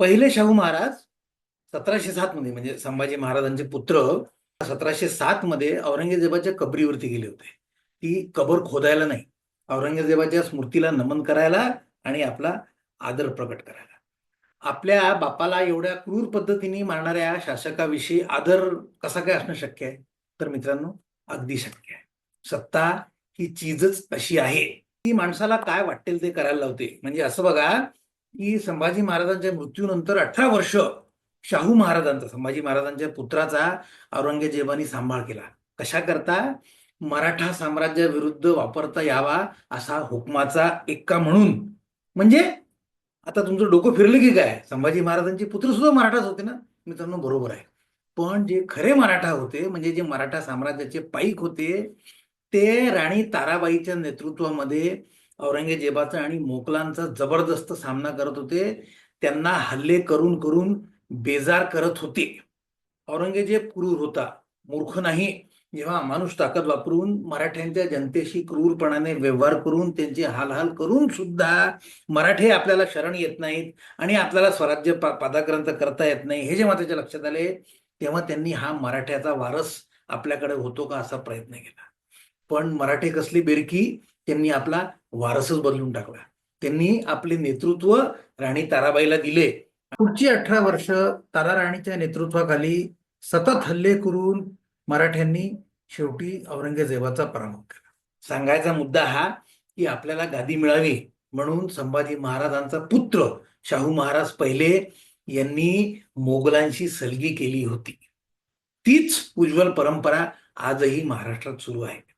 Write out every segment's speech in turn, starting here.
पहिले शाहू महाराज सतराशे सात मध्ये म्हणजे संभाजी महाराजांचे पुत्र सतराशे सात मध्ये औरंगजेबाच्या कबरीवरती गेले होते. ती कबर खोदायला नाही. औरंगजेबाच्या स्मृतीला नमन करायला आणि आपला आदर प्रकट करायला. आपल्या बापाला एवढ्या क्रूर पद्धतीने मारणाऱ्या शासकाविषयी आदर कसा काय असणं शक्य आहे? तर मित्रांनो अगदी शक्य आहे. सत्ता ही चीजच अशी आहे. ती माणसाला काय वाटेल ते करायला लावते. म्हणजे असं बघा की संभाजी महाराजांच्या मृत्यूनंतर अठरा वर्ष शाहू महाराजांचा संभाजी महाराजांच्या पुत्राचा औरंगजेबाने सांभाळ केला. कशा करता मराठा साम्राज्याविरुद्ध वापरता यावा असा हुकमाचा एक्का म्हणून. म्हणजे? आता तुमचं डोकं फिरलं की काय? संभाजी महाराजांचे पुत्र सुद्धा मराठाच होते ना? मित्रांनो बरोबर आहे. पण जे खरे मराठा होते म्हणजे जे मराठा साम्राज्याचे पाईक होते ते राणी ताराबाईच्या नेतृत्वामध्ये औरंगजेबाचा आणि मोकलांचा जबरदस्त सामना करत होते. त्यांना हल्ले करून करून बेजार करत होते. औरंगजेब क्रूर होता. मूर्ख नाही. जेव्हा माणूस ताकद वापरून मराठ्यांच्या जनतेशी क्रूरपणाने व्यवहार करून त्यांची हालहाल करून सुद्धा मराठे आपल्याला शरण येत नाहीत आणि आपल्याला स्वराज्य पा- पादाक्रांत करता येत नाही हे जेव्हा त्याच्या लक्षात आले तेव्हा त्यांनी हा मराठ्याचा वारस आपल्याकडे होतो का असा प्रयत्न केला. पण मराठे कसली बेरकी? त्यांनी आपला वारसच बदलून टाकला. त्यांनी आपले नेतृत्व राणी ताराबाईला दिले. पुढची अठरा वर्ष तारा राणीच्या नेतृत्वाखाली सतत हल्ले करून मराठ्यांनी शेवटी औरंगजेबाचा पराभव केला. सांगायचा मुद्दा हा की आपल्याला गादी मिळावी म्हणून संभाजी महाराजांचा पुत्र शाहू महाराज पहिले यांनी मोगलांशी सलगी केली होती. तीच उज्ज्वल परंपरा आजही महाराष्ट्रात सुरू आहे.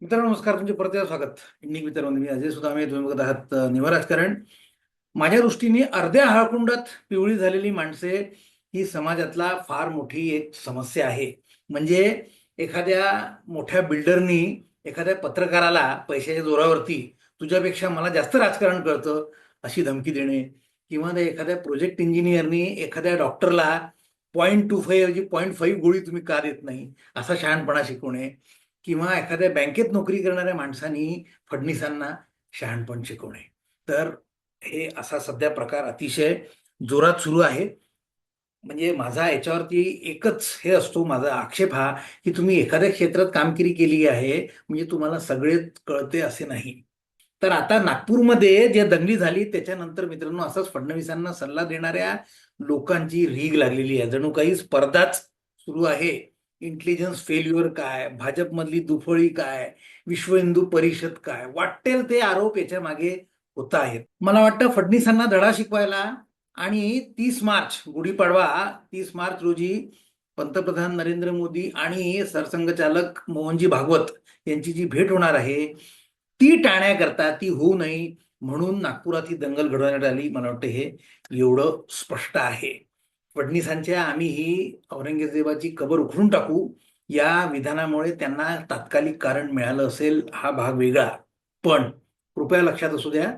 मित्रांनो नमस्कार. तुमचे परत स्वागत. इंडिक मित्रांनो मी अजय सुदामे. तुम्ही बघत आहात निवा राजकारण. माझ्या दृष्टीने अर्ध्या हाळकुंडात पिवळी झालेली माणसे ही समाजातला फार मोठी एक समस्या आहे. म्हणजे एखाद्या मोठ्या बिल्डरनी एखाद्या पत्रकाराला पैशाच्या जोरावरती तुझ्यापेक्षा मला जास्त राजकारण कळतं अशी धमकी देणे किंवा त्या एखाद्या प्रोजेक्ट इंजिनियरनी एखाद्या डॉक्टरला पॉईंट टू फाईव्ह ऐवजी पॉईंट फाईव्ह गोळी तुम्ही का देत नाही? असा शहाणपणा शिकवणे किंवा एखाद्या बँकेत नोकरी करणाऱ्या माणसांनी फडणीसांना शहाणपण शिकवणे तर हे असा सध्या प्रकार अतिशय जोरात सुरू आहे. म्हणजे माझा याच्यावरती एकच हे असतो माझा आक्षेप हा की तुम्ही एखाद्या क्षेत्रात कामगिरी केली आहे म्हणजे तुम्हाला सगळेच कळते असे नाही. तर आता नागपूरमध्ये जे दंगली झाली त्याच्यानंतर मित्रांनो असाच फडणवीसांना सल्ला देणाऱ्या लोकांची रीग लागलेली आहे. जणू काही स्पर्धाच सुरू आहे. इंटेलिजन्स फेल्युअर काय? भाजपमधली दुफळी काय? विश्व हिंदू परिषद काय? वाटेल ते आरोप याच्या मागे होत आहेत. मला वाटतं फडणवीसांना धडा शिकवायला आणि तीस मार्च गुढीपाडवा तीस मार्च रोजी पंतप्रधान नरेंद्र मोदी आणि सरसंघचालक मोहनजी भागवत यांची जी भेट होणार आहे ती टाळण्याकरता ती होऊ नये म्हणून नागपुरात ही दंगल घडवण्यात आली. मला वाटतं हे एवढं स्पष्ट आहे. फडणवीसांच्या आम्ही ही औरंगजेबाची कबर उखडून टाकू या विधानामुळे त्यांना तात्कालिक कारण मिळालं असेल हा भाग वेगळा. पण कृपया लक्षात असू द्या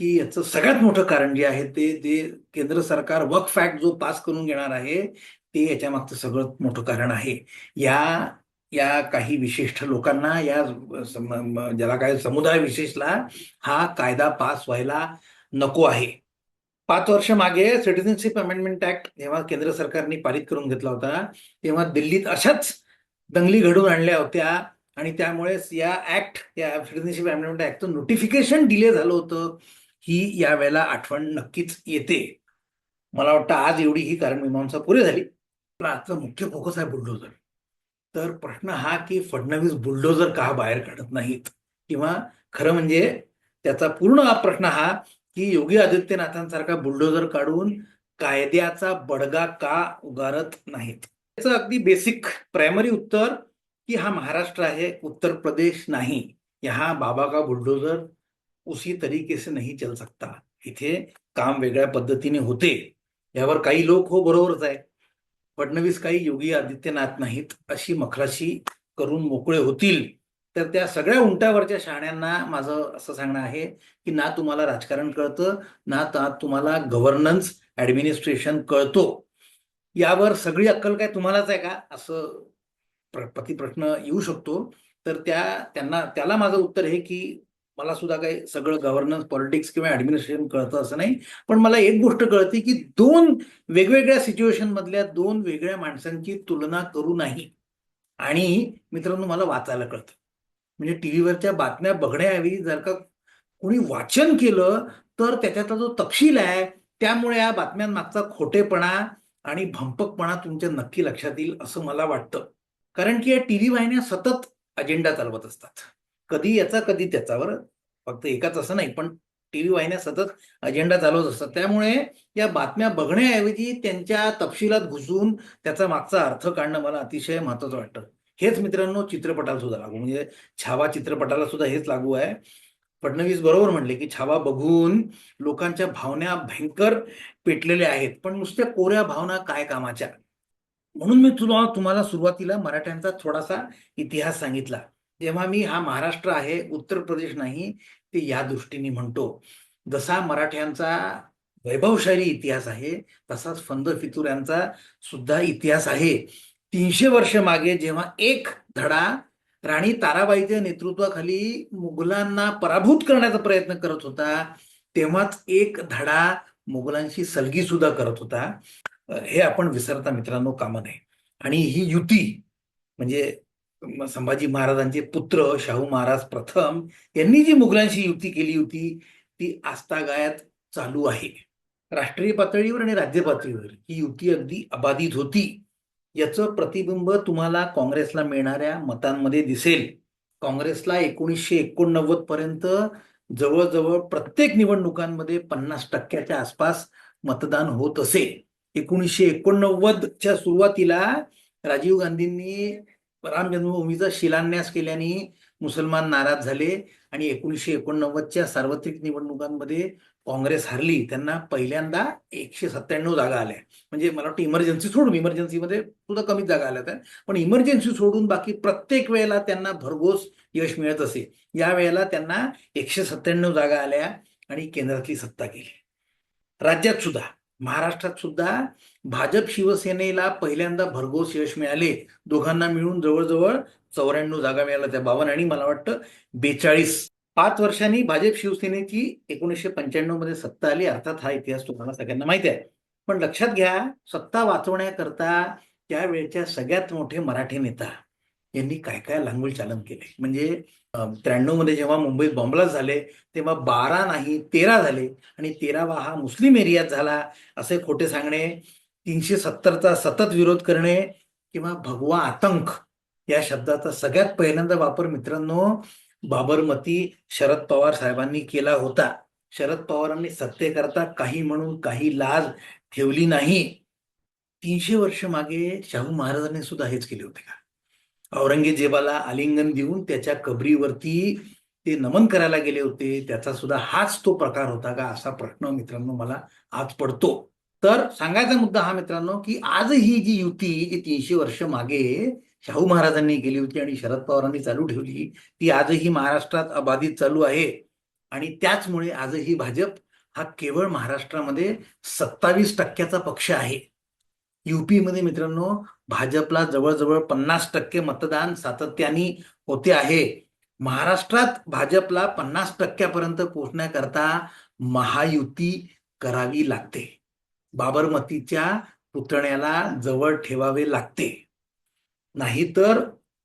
की याचं सगळ्यात मोठं कारण जे आहे ते जे केंद्र सरकार वक्फ फॅक्ट जो पास करून घेणार आहे ते याच्या मागचं सगळं मोठं कारण आहे. या या काही विशिष्ट लोकांना या ज्याला काय समुदाय विशेषला हा कायदा पास व्हायला नको आहे. पाच वर्ष मागे सिटिझनशिप अमेंडमेंट ऍक्ट जेव्हा केंद्र सरकारने पारित करून घेतला होता तेव्हा दिल्लीत अशाच दंगली घडून आणल्या होत्या आणि त्यामुळेच या ऍक्ट या सिटिझनशिप अमेंडमेंट ऍक्टचं नोटिफिकेशन डिले झालं होतं ही या वेळेला आठवण नक्कीच येते. मला वाटतं आज एवढी ही कारण मीमांसा पुरी झाली. पण आजचा मुख्य फोकस आहे बुलडोजर तर प्रश्न हा की फडणवीस बुलडोजर का बाहेर काढत नाहीत? किंवा खरं म्हणजे त्याचा पूर्ण प्रश्न हा की योगी आदित्यनाथांसारखा बुलडोजर काढून कायद्याचा बडगा का उगारत नाहीत? त्याचं अगदी बेसिक प्रायमरी उत्तर की हा महाराष्ट्र आहे उत्तर प्रदेश नाही. यहाँ बाबा का बुलडोजर उसी तरीके से नहीं चल सकता. इथे काम वेगळ्या पद्धतीने होते. यावर काही लोक हो बरोबरच आहे फडणवीस काही योगी आदित्यनाथ नाहीत अशी मखराशी करून मोकळे होतील. तर त्या सगळ्या उंटावरच्या शहाण्यांना माझं असं सांगणं आहे की ना तुम्हाला राजकारण कळतं ना ता तुम्हाला गव्हर्नन्स ऍडमिनिस्ट्रेशन कळतो. यावर सगळी अक्कल काय तुम्हालाच आहे का? असं प्रतिप्रश्न येऊ शकतो. तर त्या त्यांना त्याला माझं उत्तर आहे की मला सुद्धा काही सगळं गव्हर्नन्स पॉलिटिक्स किंवा ऍडमिनिस्ट्रेशन कळतं असं नाही. पण मला एक गोष्ट कळते की दोन वेगवेगळ्या सिच्युएशन मधल्या दोन वेगळ्या माणसांची तुलना करू नाही. आणि मित्रांनो मला वाचायला कळतं. म्हणजे टीव्हीवरच्या बातम्या बघण्याऐवजी जर का कोणी वाचन केलं तर त्याच्यातला जो तपशील आहे त्यामुळे या बातम्यांमागचा खोटेपणा आणि भंपकपणा तुमच्या नक्की लक्षात येईल असं मला वाटतं. कारण की या टीव्ही वाहिन्या सतत अजेंडा चालवत असतात. कधी याचा कधी त्याचावर. फक्त एकाच असं नाही पण टीव्ही वाहिन्या सतत अजेंडा चालवत असतात. त्यामुळे या बातम्या बघण्याऐवजी त्यांच्या तपशिलात घुसून त्याचा मागचा अर्थ काढणं मला अतिशय महत्वाचं वाटतं. हेच मित्रांनो चित्रपटाला सुद्धा लागू. म्हणजे छावा चित्रपटाला सुद्धा हेच लागू आहे. फडणवीस बरोबर म्हणले की छावा बघून लोकांच्या भावना भयंकर पेटलेल्या आहेत. पण नुसत्या कोऱ्या भावना काय कामाच्या? म्हणून मी तुला तुम्हाला सुरुवातीला मराठ्यांचा थोडासा इतिहास सांगितला. जेव्हा मी हा महाराष्ट्र आहे उत्तर प्रदेश नाही ते या दृष्टीने म्हणतो. जसा मराठ्यांचा वैभवशाली इतिहास आहे तसाच फंद फितुऱ्यांचा सुद्धा इतिहास आहे. तीनशे वर्ष मागे जेव्हा एक धडा राणी ताराबाईच्या नेतृत्वाखाली मुघलांना पराभूत करण्याचा प्रयत्न करत होता तेव्हाच एक धडा मुघलांशी सलगी सुद्धा करत होता. हे आपण विसरता मित्रांनो कामा नये. आणि ही युती म्हणजे संभाजी महाराजांचे पुत्र शाहू महाराज प्रथम यांनी जी मुघलांशी युती केली होती ती आस्थागायत चालू आहे. राष्ट्रीय पातळीवर आणि राज्य पातळीवर ही युती अगदी अबाधित होती. याचं प्रतिबिंब तुम्हाला काँग्रेसला मिळणाऱ्या मतांमध्ये दिसेल. काँग्रेसला एकोणीसशे एकोणनव्वद पर्यंत जवळजवळ प्रत्येक निवडणुकांमध्ये पन्नास टक्क्याच्या आसपास मतदान होत असे. एकोणीसशे एकोणनव्वदच्या सुरुवातीला राजीव गांधींनी राम जन्मभूमीचा शिलान्यास केल्याने मुसलमान नाराज झाले आणि एकोणीसशे एकोणनव्वदच्या सार्वत्रिक निवडणुकांमध्ये काँग्रेस हरली. त्यांना पहिल्यांदा एकशे सत्त्याण्णव जागा आल्या. म्हणजे मला वाटतं इमर्जन्सी सोडून इमर्जन्सीमध्ये सुद्धा कमीच जागा आल्या त्या पण इमर्जन्सी सोडून बाकी प्रत्येक वेळेला त्यांना भरघोस यश मिळत असे. या वेळेला त्यांना एकशे सत्त्याण्णव जागा आल्या आणि केंद्रातली सत्ता केली राज्यात सुद्धा महाराष्ट्रात सुद्धा भाजप शिवसेनेला पहिल्यांदा भरघोस यश मिळाले. दोघांना मिळून जवळजवळ चौऱ्याण्णव जागा मिळाल्या त्या बावन्न आणि मला वाटतं बेचाळीस. पाच वर्षांनी भाजप शिवसेनेची एकोणीसशे पंच्याण्णवमध्ये सत्ता आली. अर्थात हा इतिहास तुम्हाला सगळ्यांना माहिती आहे. पण लक्षात घ्या सत्ता वाचवण्याकरता त्यावेळच्या सगळ्यात मोठे मराठी नेता यांनी काय काय लांगुल चालन केले? म्हणजे त्र्याण्णवमध्ये जेव्हा मुंबईत बॉम्बलास्ट झाले तेव्हा बारा नाही तेरा झाले आणि तेरावा हा मुस्लिम एरियात झाला असे खोटे सांगणे तीनशे सत्तरचा सतत विरोध करणे किंवा भगवा आतंक या शब्दाचा सगळ्यात पहिल्यांदा वापर मित्रांनो बाबरमती शरद पवार साहेबांनी केला होता. शरद पवारांनी सत्तेकरता काही म्हणून काही लाज ठेवली नाही. तीनशे वर्ष मागे शाहू महाराजांनी सुद्धा हेच केले होते का? औरंगजेबाला आलिंगन देऊन त्याच्या कबरीवरती ते नमन करायला गेले होते. त्याचा सुद्धा हाच तो प्रकार होता का? असा प्रश्न मित्रांनो मला आज पडतो. तर सांगायचा मुद्दा हा मित्रांनो की आज ही जी युती जी तीनशे वर्ष मागे शाहू महाराजांनी केली होती आणि शरद पवारांनी चालू ठेवली ती आजही महाराष्ट्रात अबाधित चालू आहे. आणि त्याचमुळे आजही भाजप हा केवळ महाराष्ट्रामध्ये सत्तावीस टक्क्याचा पक्ष आहे. युपीमध्ये मित्रांनो भाजपला जवळजवळ पन्नास टक्के मतदान सातत्याने होते आहे. महाराष्ट्रात भाजपला पन्नास टक्क्यापर्यंत पोहोचण्याकरता महायुती करावी लागते. बाबरमतीच्या पुतण्याला जवळ ठेवावे लागते. नाहीतर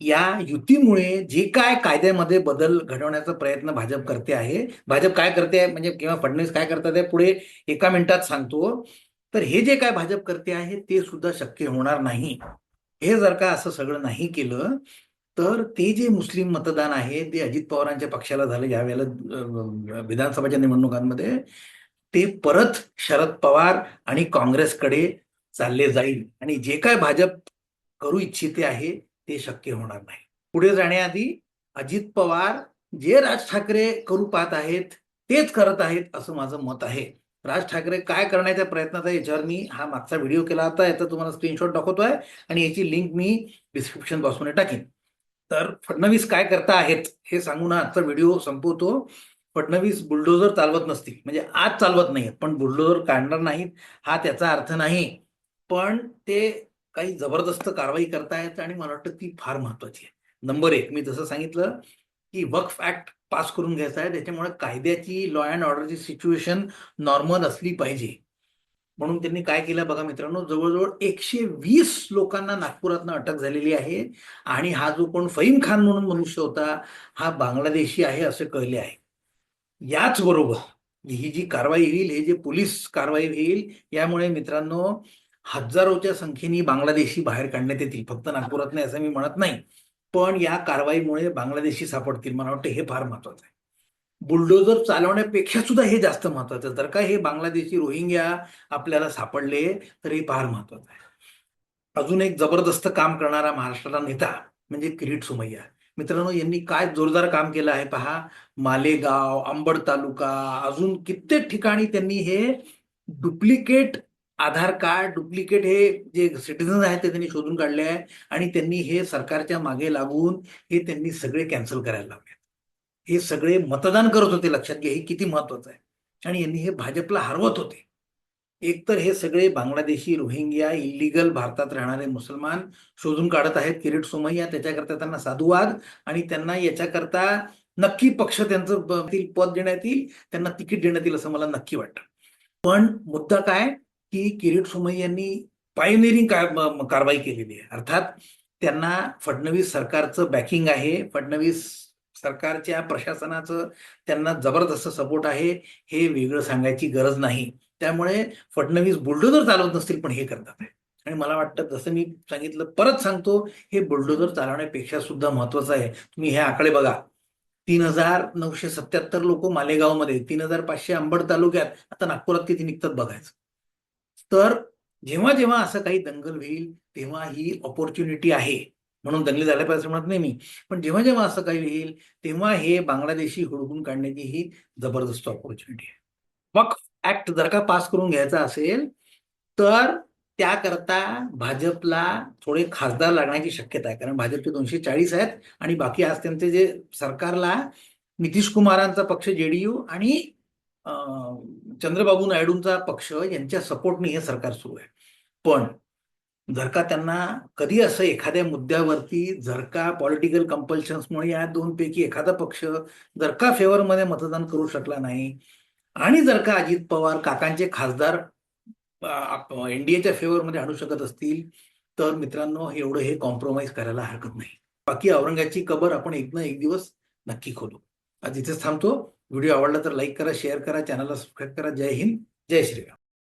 या युतीमुळे जे काय कायद्यामध्ये बदल घडवण्याचा प्रयत्न भाजप करते आहे भाजप काय करते आहे म्हणजे किंवा फडणवीस काय करतात पुढे एका मिनिटात सांगतो. तर हे जे काय भाजप करते आहे ते सुद्धा शक्य होणार नाही. हे जर का असं सगळं नाही केलं तर ते जे मुस्लिम मतदान आहे ते अजित पवारांच्या पक्षाला झालं ज्या वेळेला विधानसभाच्या निवडणुकांमध्ये ते परत शरद पवार आणि काँग्रेसकडे चालले जाईल. आणि जे काय भाजप करू इच्छिते आहे ते शक्य होणार नाही. पुढे जाण्याआधी अजित पवार जे राज ठाकरे करू पाहत आहेत तेच करत आहेत असं माझं मत आहे. राज ठाकरे काय करण्याच्या प्रयत्नात आहे याच्यावर मी हा मागचा व्हिडिओ केला होता याचा तुम्हाला स्क्रीनशॉट दाखवतोय आणि याची लिंक मी डिस्क्रिप्शन बॉक्समध्ये टाकेन. तर फडणवीस काय करता आहेत हे सांगून हा आजचा व्हिडिओ संपवतो. फडणवीस बुलडोजर चालवत नसतील म्हणजे आज चालवत नाहीत पण बुलडोजर काढणार नाहीत हा त्याचा अर्थ नाही. पण ते काही जबरदस्त कारवाई करतायत आणि मला वाटतं ती फार महत्वाची आहे. नंबर एक मी जसं सांगितलं की वक्फ ऍक्ट पास करून घ्यायचा आहे. त्याच्यामुळे कायद्याची लॉ अँड ऑर्डरची सिच्युएशन नॉर्मल असली पाहिजे. म्हणून त्यांनी काय केलं बघा मित्रांनो जवळजवळ एकशे वीस लोकांना नागपुरातनं अटक झालेली आहे. आणि हा जो कोण फहीम खान म्हणून मनुष्य होता हा बांगलादेशी आहे असे कळले आहे. याचबरोबर ही जी कारवाई होईल हे जे पोलीस कारवाई होईल यामुळे मित्रांनो हजारोच्या संख्येने बांगलादेशी बाहेर काढण्यात येतील. फक्त नागपुरात नाही असं मी म्हणत नाही. पण या कारवाईमुळे बांगलादेशी सापडतील मला वाटतं हे फार महत्वाचं आहे. बुलडोजर चालवण्यापेक्षा सुद्धा हे जास्त महत्वाचं जर का हे बांगलादेशी रोहिंग्या आपल्याला सापडले तर हे फार महत्वाचं आहे. अजून एक जबरदस्त काम करणारा महाराष्ट्राला नेता म्हणजे किरीट सुमय्या. मित्रांनो यांनी काय जोरदार काम केलं आहे पहा. मालेगाव अंबड तालुका अजून कित्येक ठिकाणी त्यांनी हे डुप्लिकेट आधार कार्ड डुप्लिकेट हे जे सिटीजन आहेत ते त्यांनी शोधून काढले आहे आणि त्यांनी हे सरकारच्या मागे लागून हे त्यांनी सगळे कॅन्सल करायला लावले हे सगळे मतदान करत होते लक्षात घ्या हे किती महत्वाचं आहे. आणि यांनी हे भाजपला हरवत होते. एकतर हे सगळे बांगलादेशी रोहिंग्या इलिगल भारतात राहणारे मुसलमान शोधून काढत आहेत किरीट सोमय्या त्याच्याकरता त्यांना साधुवाद आणि त्यांना याच्याकरता नक्की पक्ष त्यांचं पद देण्यात येईल त्यांना तिकीट देण्यात येईल असं मला नक्की वाटतं. पण मुद्दा काय? की किरीट सोमय्या यांनी पायोनिरिंग कारवाई केलेली आहे. अर्थात त्यांना फडणवीस सरकारचं बॅकिंग आहे. फडणवीस सरकारच्या प्रशासनाचं त्यांना जबरदस्त सपोर्ट आहे. हे वेगळं सांगायची गरज नाही. त्यामुळे फडणवीस बुलडोजर चालवत नसतील पण हे करतात. आणि मला वाटतं जसं मी सांगितलं परत सांगतो हे बुलडोजर चालवण्यापेक्षा सुद्धा महत्वाचं आहे. तुम्ही हे आकडे बघा. तीन हजार नऊशे सत्याहत्तर लोक मालेगावमध्ये तीन हजार पाचशे अंबड तालुक्यात आता नागपुरात किती निघतात बघायचं. तर जेव्हा जेव्हा असं काही दंगल होईल तेव्हा ही ऑपॉर्च्युनिटी आहे. म्हणून दंगली झाल्या पाहिजे म्हणत नाही मी. पण जेव्हा जेव्हा असं काही होईल तेव्हा हे बांगलादेशी हुडकून काढण्याची ही जबरदस्त ऑपॉर्च्युनिटी आहे. मग ऍक्ट जर का पास करून घ्यायचा असेल तर त्याकरता भाजपला थोडे खासदार लागण्याची शक्यता आहे. कारण भाजपचे दोनशे चाळीस आहेत आणि बाकी आज त्यांचे जे सरकारला नितीश कुमारांचा पक्ष जेडीयू आणि चंद्रबाबू नायडूंचा पक्ष यांच्या सपोर्टने हे सरकार सुरू आहे. पण जर का त्यांना कधी असं एखाद्या मुद्द्यावरती जर का पॉलिटिकल कंपल्शन्समुळे या दोन पैकी एखादा पक्ष जर का फेवरमध्ये मतदान करू शकला नाही आणि जर का अजित पवार काकांचे खासदार एनडीएच्या फेवरमध्ये आणू शकत असतील तर मित्रांनो एवढं हे कॉम्प्रोमाइज करायला हरकत नाही. बाकी औरंगाची कबर आपण एक ना एक दिवस नक्की खोलू आज इथेच थांबतो. व्हिडिओ आवडला तर लाईक करा शेअर करा चॅनलला सबस्क्राईब करा. जय हिंद जय श्रीराम.